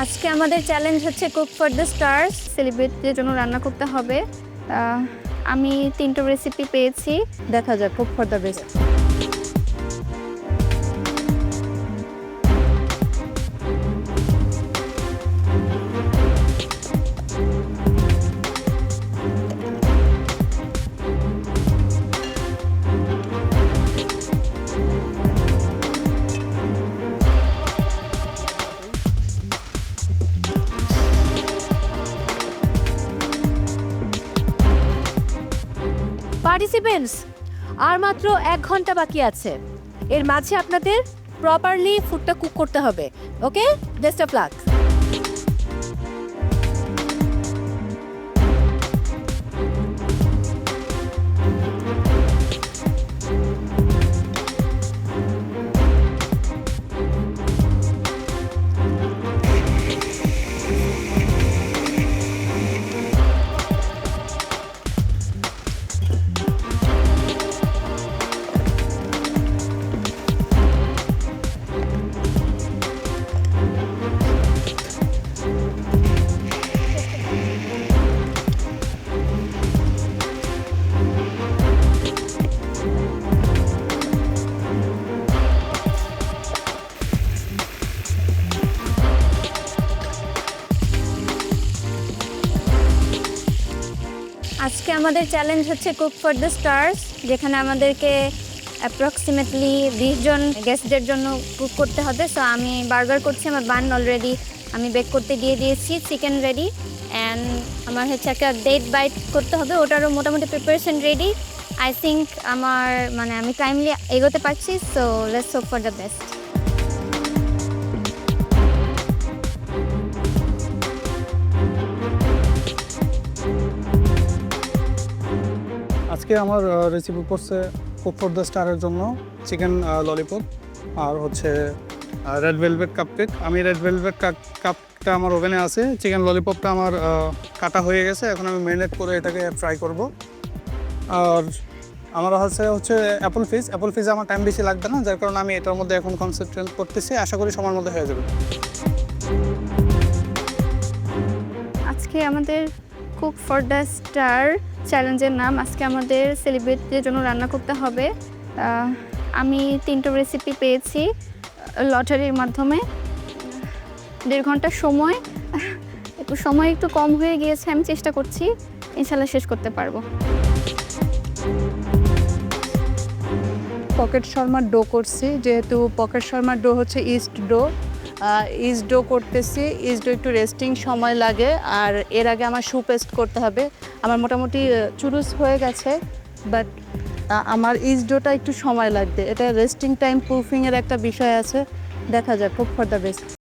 আজকে আমাদের চ্যালেঞ্জ হচ্ছে কুক ফর দ্য স্টার্স সেলিব্রিটিদের জন্য রান্না করতে হবে। আমি তিনটা রেসিপি পেয়েছি। দেখা যাক cook for the best participants. আর মাত্র এক ঘণ্টা বাকি আছে। এর মাঝে আপনাদের প্রপারলি ফুডটা কুক করতে হবে ওকে বেস্ট অফ লাক আজকে আমাদের চ্যালেঞ্জ হচ্ছে কুক ফর দ্য স্টার্স যেখানে আমাদেরকে অ্যাপ্রক্সিমেটলি বিশ জন গেস্টদের জন্য কুক করতে হবে। সো আমি বার্গার করছি, আমার বান অলরেডি আমি বেক করতে দিয়ে দিয়েছি চিকেন রেডি অ্যান্ড আমার হচ্ছে একটা ডেট বাইট করতে হবে, ওটারও মোটামুটি প্রিপারেশন রেডি আই থিঙ্ক আমার মানে আমি টাইমলি এগোতে পারছি so let's hope for the best আজকে আমার রেসিপি করছে কুক ফর দ্য স্টারের জন্য চিকেন ললিপপ আর হচ্ছে রেড ভেলভেট কাপকেক আমি রেড ভেলভেট কাপটা আমার ওভেনে আছে। চিকেন ললিপপটা আমার কাটা হয়ে গেছে। এখন আমি ম্যারিনেট করে এটাকে ফ্রাই করব। আর আমার হচ্ছে হচ্ছে অ্যাপল ফিস অ্যাপল ফিস আমার টাইম বেশি লাগবে না, যার কারণে আমি এটার মধ্যে এখন কনসেন্ট্রেট করতেছি। আশা করি সময়ের মধ্যে হয়ে যাবে। আজকে আমাদের কুক ফর দ্য স্টার চ্যালেঞ্জের নাম আজকে আমাদের সেলিব্রিটিদের জন্য রান্না করতে হবে। আমি তিনটে রেসিপি পেয়েছি লটারির মাধ্যমে। দেড় ঘণ্টা সময়, একটু সময় একটু কম হয়ে গিয়েছে, আমি চেষ্টা করছি ইনশাল্লাহ শেষ করতে পারব। পকেট শর্মার ডো করছি, যেহেতু পকেট শর্মার ডো হচ্ছে ইস্ট ডো ইস্ট ডো করতেছি ইজডো একটু রেস্টিং সময় লাগে, আর এর আগে আমার শু পেস্ট করতে হবে। আমার মোটামুটি চুরুস হয়ে গেছে বাট আমার ইজডোটা ডোটা একটু সময় লাগবে। এটা রেস্টিং টাইম প্রুফিংয়ের একটা বিষয় আছে, দেখা যাক খুব ফর দ্য বেস্ট